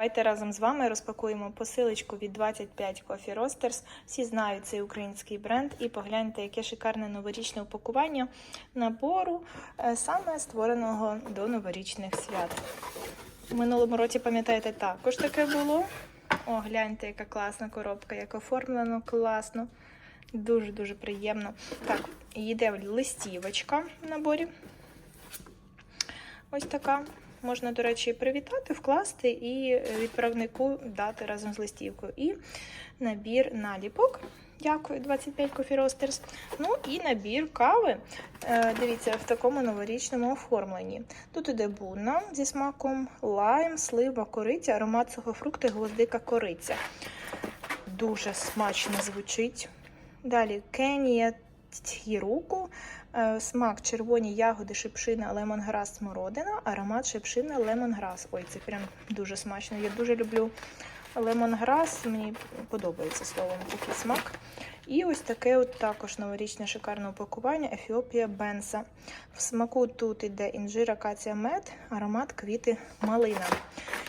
Давайте разом з вами розпакуємо посилочку від 25 Coffee Roasters. Всі знають цей український бренд. І погляньте, яке шикарне новорічне упакування набору, е, саме створеного до новорічних свят. У минулому році, пам'ятаєте, також таке було. О, гляньте, яка класна коробка, як оформлено класно. Дуже-дуже приємно. Так, йде листівочка в наборі. Ось така. Можна, до речі, привітати, вкласти і відправнику дати разом з листівкою. І набір наліпок. Дякую, 25 Coffee Roasters. Ну і набір кави. Е, Дивіться, в такому новорічному оформленні. Тут іде бунна зі смаком лайм, слива, кориця, аромат сухофрукти, гвоздика, кориця. Дуже смачно звучить. Далі Кенія Тхіруку, Е, смак червоні ягоди, шипшина, лемонграс, смородина, аромат шипшина, лемонграс. Ой, це прям дуже смачно. Я дуже люблю лемонграс, мені подобається словом такий смак. І ось таке от також новорічне шикарне упакування Ефіопія Бенса. В смаку тут іде інжир, акація мед, аромат квіти малина.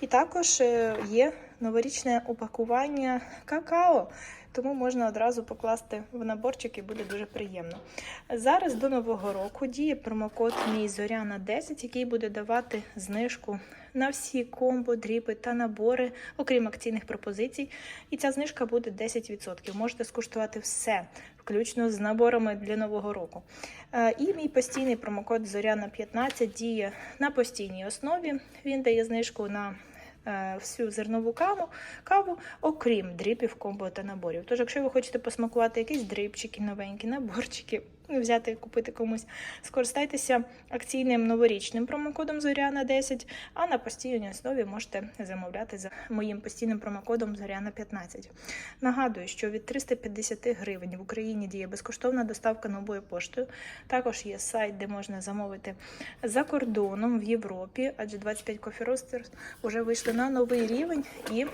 І також е, є новорічне упакування какао. Тому можна одразу покласти в наборчик і буде дуже приємно. Зараз до нового року діє промокод Мій Зоряна 10, який буде давати знижку на всі комбо, дріпи та набори, окрім акційних пропозицій. І ця знижка буде 10%. Можете скуштувати все, включно з наборами для нового року. Е, І мій постійний промокод Зоряна 15 діє на постійній основі. Він дає знижку на всю зернову каву, каву, окрім дріпів, комбо та наборів. Тож, якщо ви хочете посмакувати якісь дрипчики, новенькі, наборчики, взяти і купити комусь, скористайтеся акційним новорічним промокодом Зоряна 10, а на постійній основі можете замовляти за моїм постійним промокодом Зоряна 15. Нагадую, що від 350 гривень в Україні діє безкоштовна доставка новою поштою. Також є сайт, де можна замовити за кордоном в Європі, адже 25 Coffee Roasters вже вийшли на новий рівень і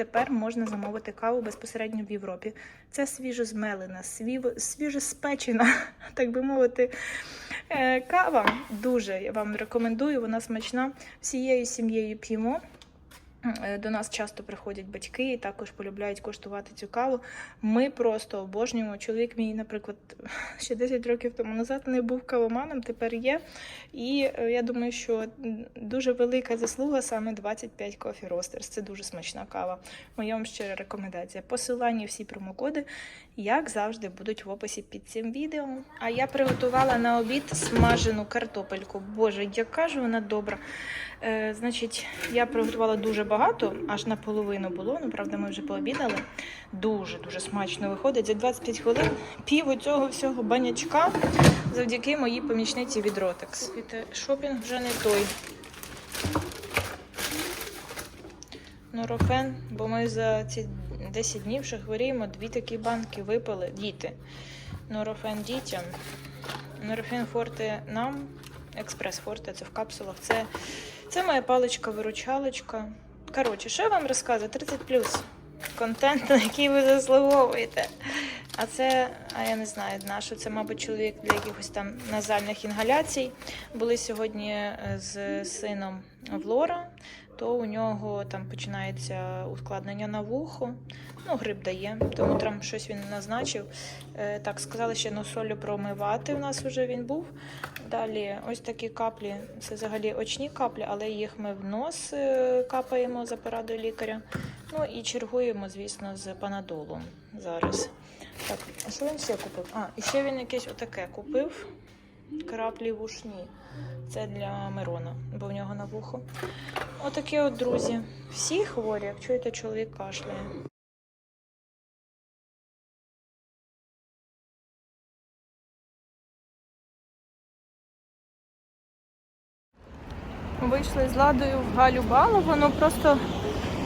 тепер можна замовити каву безпосередньо в Європі. Це свіжозмелена, свіжо, спечена, так би мовити, е, кава. Дуже я вам рекомендую, вона смачна. Всією сім'єю п'ємо. Е, До нас часто приходять батьки і також полюбляють коштувати цю каву. Ми просто обожнюємо. Чоловік мій, наприклад, ще 10 років тому назад не був кавоманом, тепер є. І е, я думаю, що дуже велика заслуга саме 25 Coffee Roasters. Це дуже смачна кава. Моя вам щира рекомендація. Посилання всі промокоди, як завжди, будуть в описі під цим відео. А я приготувала на обід смажену картопельку. Боже, яка ж вона добра. Е, значить, я приготувала дуже багато, аж наполовину було. Ну, правда, ми вже пообідали. Дуже-дуже смачно виходить. За 25 хвилин пів цього всього банячка завдяки моїй помічниці від Rotex. Шопінг вже не той. Норофен, бо ми за ці 10 днів що хворіємо, дві такі банки випили. Діти. Норофен дітям. Норофен форте нам. Експрес форте, це в капсулах. Це, це моя паличка-виручалочка. Коротше, що я вам розказую? 30 контент, на який ви заслуговуєте. А це, а я не знаю, на це, мабуть, чоловік для якихось там назальних інгаляцій. Були сьогодні е, з сином в Лора, то у нього там починається ускладнення на вухо. Ну, грип дає, тому там щось він назначив. Е, так, сказали ще солью промивати. У нас вже він був. Далі ось такі каплі. Це взагалі очні каплі, але їх ми в нос е, капаємо за порадою лікаря. Ну і чергуємо, звісно, з панадолом зараз. Так, а що він ще купив? А, і ще він якесь отаке купив. Краплі вушні. Це для Мирона, бо в нього на вухо. Отакі от друзі. Всі хворі, як чуєте, чоловік кашляє. Вийшли з ладою в Галю Балову, ну просто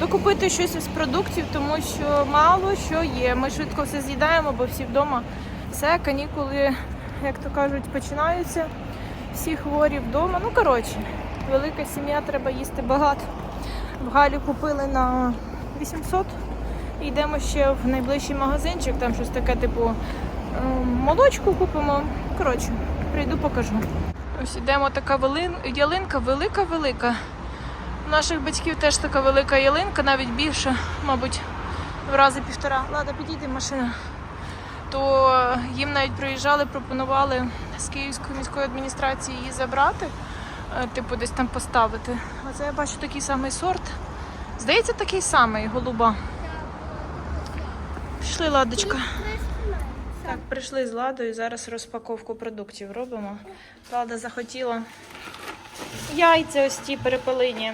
докупити щось із продуктів, тому що мало що є. Ми швидко все з'їдаємо, бо всі вдома. Все, канікули, як то кажуть, починаються. Всі хворі вдома. Ну, коротше, велика сім'я, треба їсти багато. В Галі купили на 800. Йдемо ще в найближчий магазинчик, там щось таке, типу, е, молочку купимо. Коротше, прийду покажу. Ось ідемо така ялинка велика-велика. Наших батьків теж така велика ялинка, навіть більше, мабуть, в рази півтора. Лада, підійди машина. То їм навіть приїжджали, пропонували з Київської міської адміністрації її забрати, е, типу десь там поставити. Оце я бачу такий самий сорт. Здається, такий самий голуба. Пішли, ладочка. Так, прийшли з ладою. Зараз розпаковку продуктів робимо. Лада захотіла яйця ось ті перепелині.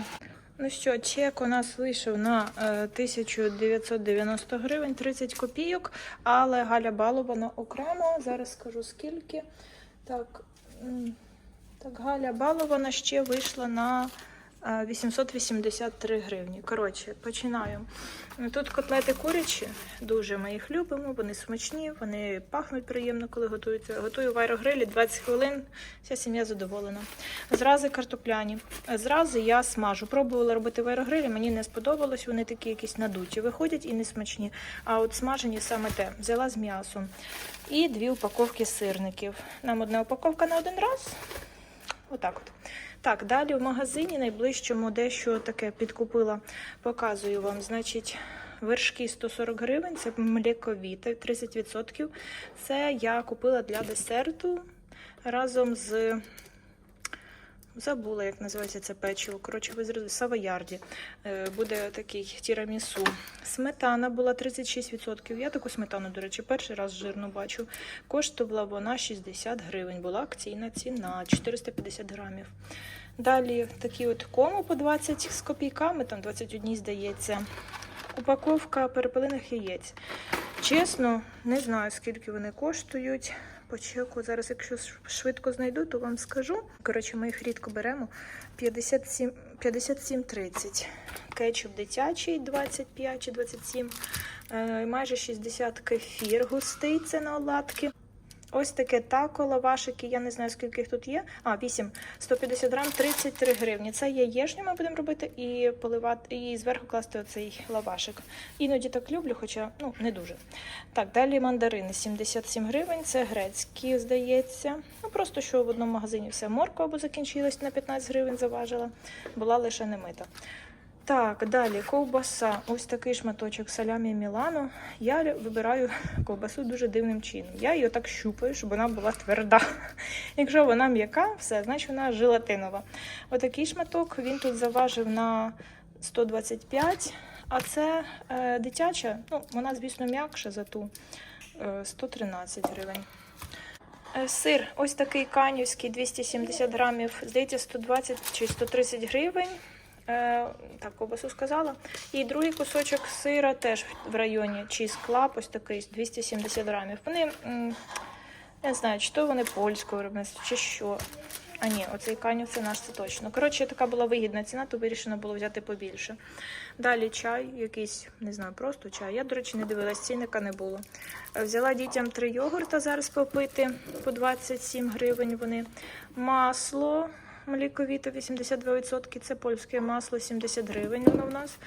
Ну що, чек у нас вийшов на е, 1990 гривень 30 копійок, але Галя балована окремо. Зараз скажу скільки. Так, так Галя Балубана ще вийшла на е, 883 гривні. Коротше, починаю. Тут котлети курячі, дуже ми їх любимо, вони смачні, вони пахнуть приємно, коли готуються. Готую в аерогрилі 20 хвилин, вся сім'я задоволена. Зрази картопляні. Зрази я смажу. Пробувала робити в аерогрилі, мені не сподобалось, вони такі якісь надуті, виходять і не смачні. А от смажені саме те. Взяла з м'ясом. І дві упаковки сирників. Нам одна упаковка на один раз. Отак от. Так, далі в магазині найближчому дещо таке підкупила. Показую вам. Значить, вершки 140 гривень, це млековіте, 30%. Це я купила для десерту разом з. Забула, як називається це печиво. Коротше, ви зрозуміли, савоярді. Е, Буде такий тірамісу. Сметана була 36%. Я таку сметану, до речі, перший раз жирну бачу. Коштувала вона 60 гривень. Була акційна ціна 450 грамів. Далі такі от кому по 20 з копійками, там 21 здається. Упаковка перепелиних яєць. Чесно, не знаю, скільки вони коштують. По чеку зараз, якщо швидко знайду, то вам скажу. Коротше, ми їх рідко беремо. 57 57,30. Кетчуп дитячий 25 чи 27. Е, майже 60 кефір густий, це на оладки. Ось таке тако, лавашики, я не знаю, скільки їх тут є. А, 8, 150 грам, 33 гривні. Це яєчню ми будемо робити і поливати, і зверху класти оцей лавашик. Іноді так люблю, хоча ну, не дуже. Так, далі мандарини 77 гривень, це грецькі, здається. Ну, просто що в одному магазині все морква або закінчилась на 15 гривень заважила, була лише немита. Так, далі ковбаса. Ось такий шматочок салямі Мілано. Я вибираю ковбасу дуже дивним чином. Я її так щупаю, щоб вона була тверда. Якщо вона м'яка, все, значить вона желатинова. Отакий шматок він тут заважив на 125, а це е, дитяча, ну, вона, звісно, м'якша за ту е, 113 гривень. Е, Сир, ось такий канівський, 270 грамів, здається, 120 чи 130 гривень. Е, Так, ковбасу сказала. І другий кусочок сира теж в районі Cheese Club, ось такий 270 грамів. Вони, не знаю, чи то вони польського виробництва, чи що. А ні, оцей канів це наш це точно. Коротше, така була вигідна ціна, то вирішено було взяти побільше. Далі чай, якийсь, не знаю, просто чай. Я, до речі, не дивилась, цінника не було. Е, Взяла дітям три йогурта зараз попити по 27 гривень вони. Масло мліковіто 82%, це польське масло 70 гривень. Воно в нас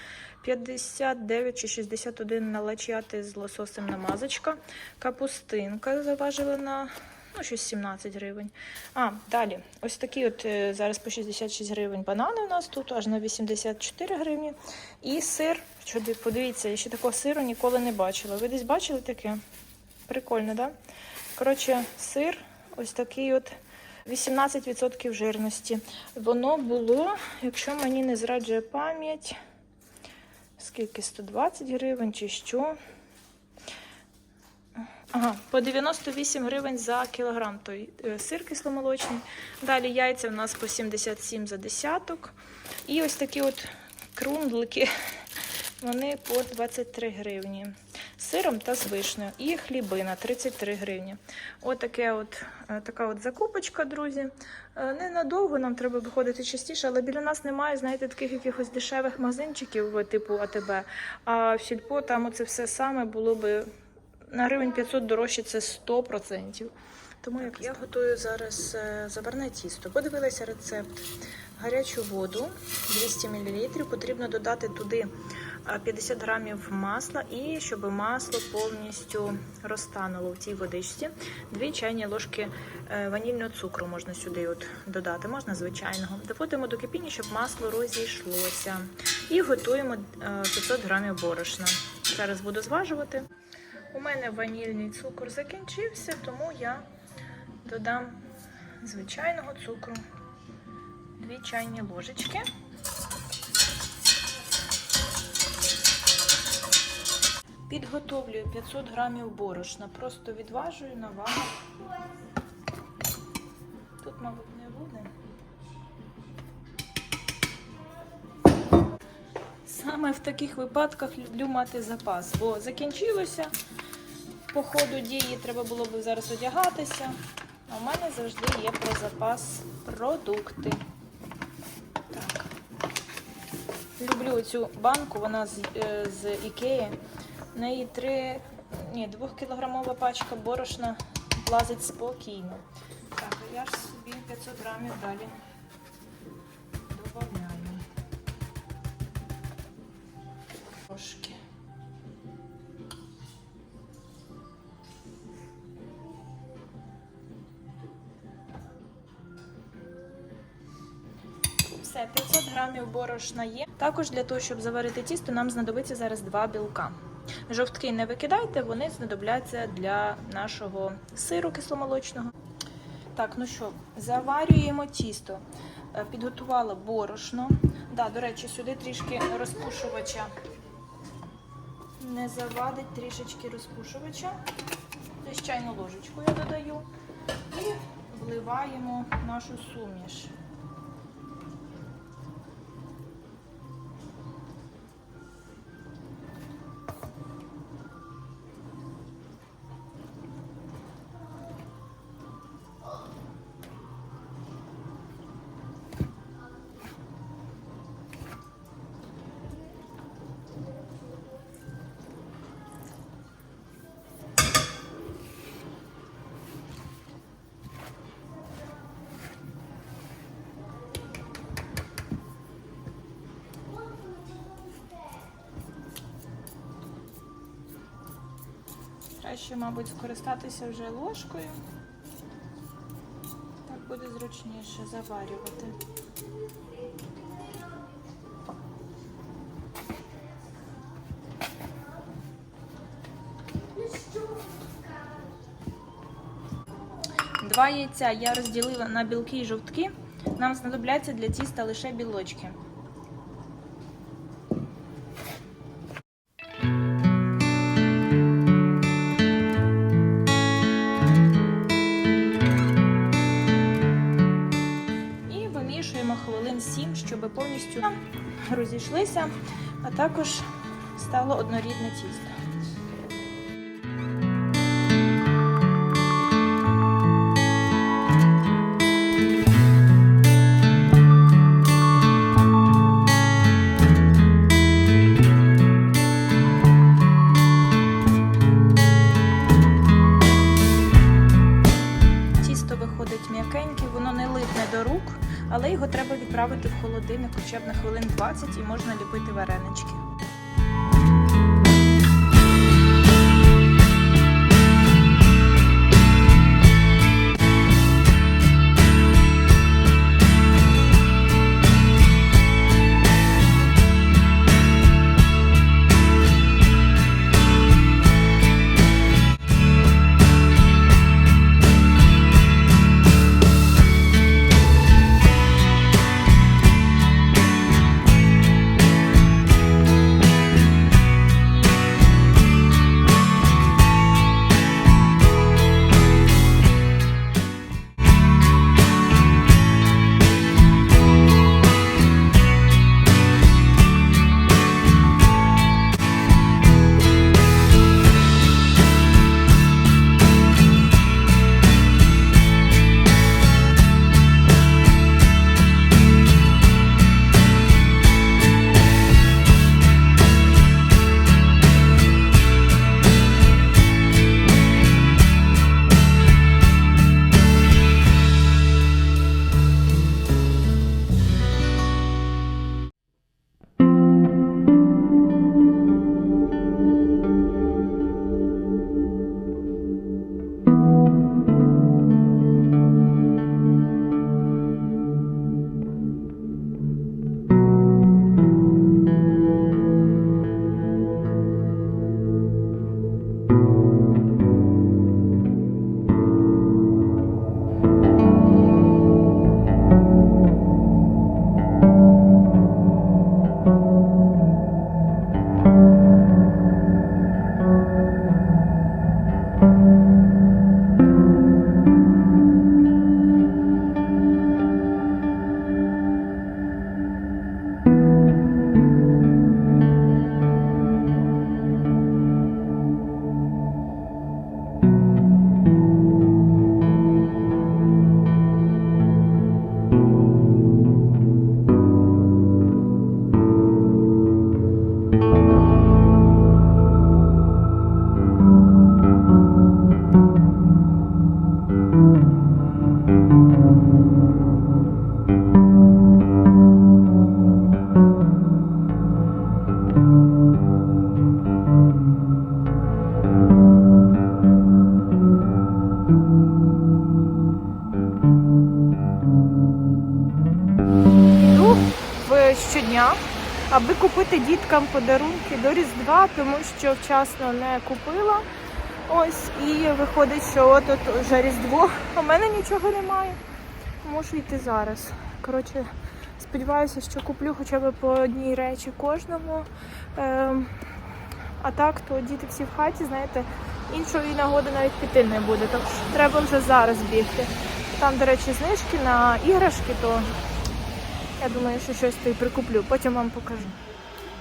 59 чи 61 налачати з лососем намазочка. Капустинка заважила на ну, щось 17 гривень. А, далі. Ось такі от е, зараз по 66 гривень банани у нас тут, аж на 84 гривні. І сир. Подивіться, я ще такого сиру ніколи не бачила. Ви десь бачили таке? Прикольно, так? Да? Коротше, сир ось такий от 18% жирності. Воно було, якщо мені не зраджує пам'ять, скільки 120 гривень чи що. Ага, по 98 гривень за кілограм той е, сир кисломолочний. Далі яйця в нас по 77 за десяток. І ось такі от крундлики, вони по 23 гривні. З сиром та з вишнею. І хлібина 33 гривні. Отаке от, е, така от закупочка, друзі. Е, Ненадовго нам треба виходити частіше, але біля нас немає, знаєте, таких якихось дешевих магазинчиків, типу АТБ. А в сільпо там оце все саме було би на гривень 500 дорожче це 100%. Тому як я готую зараз е, заварне тісто. Подивилася рецепт. Гарячу воду 200 мл. Потрібно додати туди 50 грамів масла і щоб масло повністю розтануло в цій водичці. 2 чайні ложки е, ванільного цукру можна сюди от додати, можна звичайного. Доводимо до кипіння, щоб масло розійшлося. І готуємо е, 500 грамів борошна. Зараз буду зважувати. У мене ванільний цукор закінчився, тому я додам звичайного цукру. 2 чайні ложечки. Підготовлюю 500 грамів борошна. Просто відважую на вагу. Тут, мабуть, не буде. Саме в таких випадках люблю мати запас, бо закінчилося по ходу дії, треба було б зараз одягатися. А в мене завжди є про запас продукти. Так. Люблю цю банку, вона з, е, з Ікеї. В неї 3, ні, 2-кілограмова пачка борошна влазить спокійно. Так, а я ж собі 500 грамів далі додаю. Трошки. Все, 500 грамів борошна є. Також для того, щоб заварити тісто, нам знадобиться зараз два білка. Жовтки не викидайте, вони знадобляться для нашого сиру кисломолочного. Так, ну що, заварюємо тісто. Е, Підготувала борошно. Да, до речі, сюди трішки розпушувача. Не завадить трішечки розпушувача. Чайну ложечку я додаю. І вливаємо нашу суміш. Краще, мабуть, скористатися вже ложкою. Так буде зручніше заварювати. Два яйця я розділила на білки і жовтки. Нам знадобляться для тіста лише білочки. А також стало однорідне. Тісто але його треба відправити в холодильник хоча б на хвилин 20 і можна ліпити варенички. Аби купити діткам подарунки до Різдва, тому що вчасно не купила. Ось і виходить, що от от вже Різдво, в мене нічого немає. Можу йти зараз. Коротше, сподіваюся, що куплю хоча б по одній речі кожному. Ем, а так, то діти всі в хаті, знаєте, іншої нагоди навіть піти не буде. Так треба вже зараз бігти. Там, до речі, знижки на іграшки, то я думаю, що щось то й прикуплю, потім вам покажу.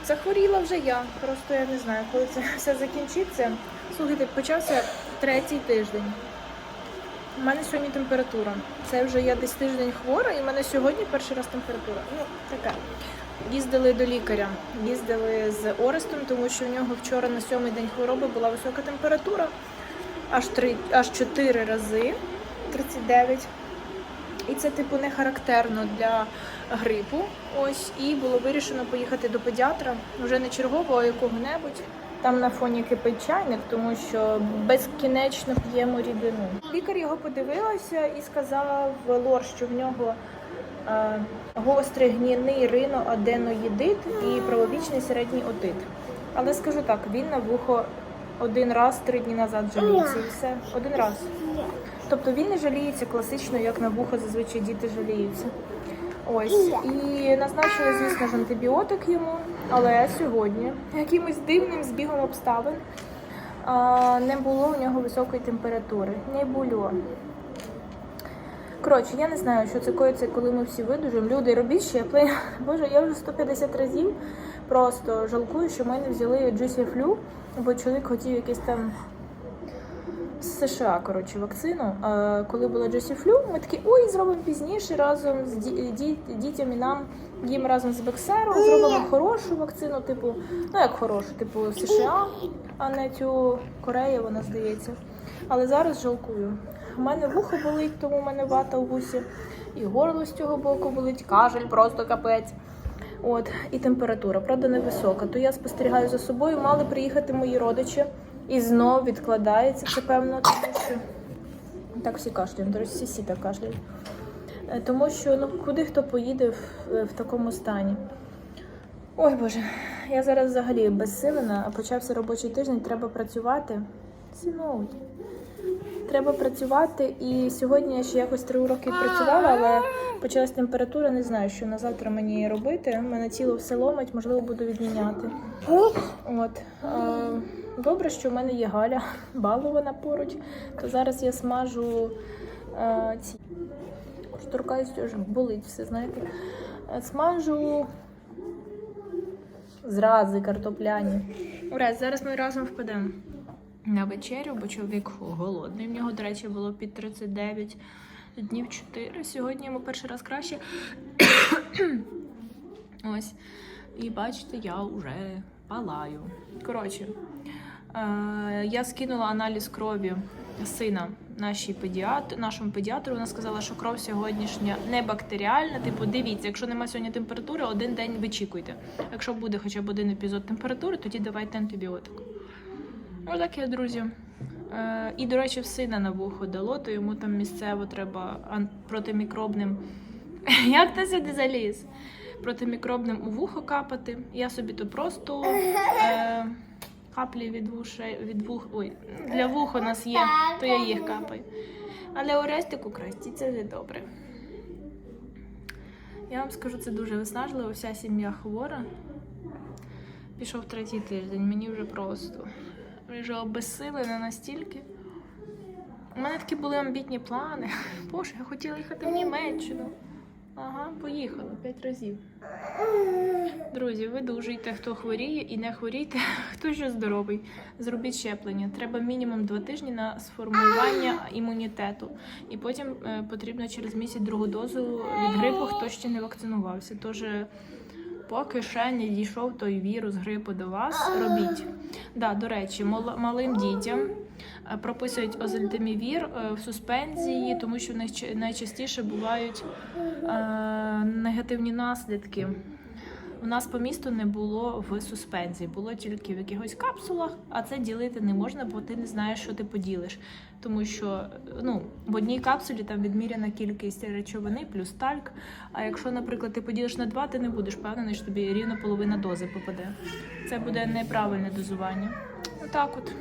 Захворіла вже я, просто я не знаю, коли це все закінчиться. Слухайте, почався третій тиждень. У мене сьогодні температура. Це вже я десь тиждень хвора, і в мене сьогодні перший раз температура. Ну, така. Їздили до лікаря, їздили з Орестом, тому що в нього вчора на сьомий день хвороби була висока температура. Аж три, аж чотири рази 39. І це, типу, не характерно для грипу. Ось, і було вирішено поїхати до педіатра, вже не чергового, а якого-небудь. Там на фоні кипить чайник, тому що безкінечно п'ємо рідину. Лікар його подивилася і сказав лор, що в нього е, гострий гнійний риноаденоїдит і правовічний середній отит. Але скажу так, він на вухо один раз три дні назад жаліється і все. Один раз. Тобто він не жаліється класично, як на вухо зазвичай діти жаліються. Ось. І назначили, звісно ж, антибіотик йому, але сьогодні якимось дивним збігом обставин не було у нього високої температури. Не було. Коротше, я не знаю, що це коїться, коли ми всі видужимо. Люди, робіть щеплення. Боже, я вже 150 разів просто жалкую, що ми не взяли Juicy Flu, бо чоловік хотів якийсь там США, коротше, вакцину. Коли була Flu, ми такі, ой, зробимо пізніше разом з ді- ді- дітям і нам їм разом з Бексером, зробимо хорошу вакцину, типу, ну як хорошу, типу США, а не цю Корею, вона здається. Але зараз жалкую. У мене вухо болить, тому в мене вата у вусі. І горло з цього боку болить, кашель просто капець. От, і температура, правда, невисока. То я спостерігаю за собою, мали приїхати мої родичі. І знов відкладається це певно, тому що так всі кашляють, до речі, всі, всі так кашляють. Е, Тому що ну куди хто поїде в, в такому стані. Ой Боже, я зараз взагалі безсилена, а почався робочий тиждень, треба працювати. Сіноуть. Треба працювати, і сьогодні я ще якось три уроки працювала, але почалась температура, не знаю, що на завтра мені робити. У мене тіло все ломить, можливо, буду відміняти. От. Е, добре, що в мене є Галя балована поруч, то зараз я смажу е, ці. Штуркаюсь, аж болить все, знаєте. Е, Смажу зрази картопляні. Ура, зараз ми разом впадемо на вечерю, бо чоловік голодний. В нього, до речі, було під 39 днів 4. Сьогодні йому перший раз краще. Ось. І бачите, я вже палаю. Коротше, е, я скинула аналіз крові сина нашій педіатр, нашому педіатру. Вона сказала, що кров сьогоднішня не бактеріальна. Типу, дивіться, якщо немає сьогодні температури, один день вичікуйте. Якщо буде хоча б один епізод температури, тоді давайте антибіотик. Отак я, друзі. Е, і, до речі, в сина на вухо дало, то йому там місцево треба протимікробним. Як ти сюди заліз? Протимікробним у вухо капати. Я собі то просто е, каплі від вушей, від вух. Ой, для вух у нас є, то я їх капаю. Але Орестику красті це не добре. Я вам скажу, це дуже виснажливо, вся сім'я хвора. Пішов третій тиждень, мені вже просто. Вже обезсилена настільки. У мене такі були амбітні плани. Боже, я хотіла їхати в Німеччину. Ага, поїхала п'ять разів. Друзі, ви видужуйте, хто хворіє, і не хворійте, хто ще здоровий. Зробіть щеплення. Треба мінімум два тижні на сформування імунітету. І потім е, потрібно через місяць другу дозу від грипу, хто ще не вакцинувався. Тож е, поки ще не дійшов той вірус грипу до вас, робіть. Да, до речі, мал- малим дітям прописують озельтимівір е, в суспензії, тому що найчастіше бувають е, негативні наслідки. У нас по місту не було в суспензії, було тільки в якихось капсулах, а це ділити не можна, бо ти не знаєш, що ти поділиш. Тому що ну, в одній капсулі там відміряна кількість речовини плюс тальк. А якщо, наприклад, ти поділиш на два, ти не будеш впевнений, що тобі рівно половина дози попаде. Це буде неправильне дозування. Отак от.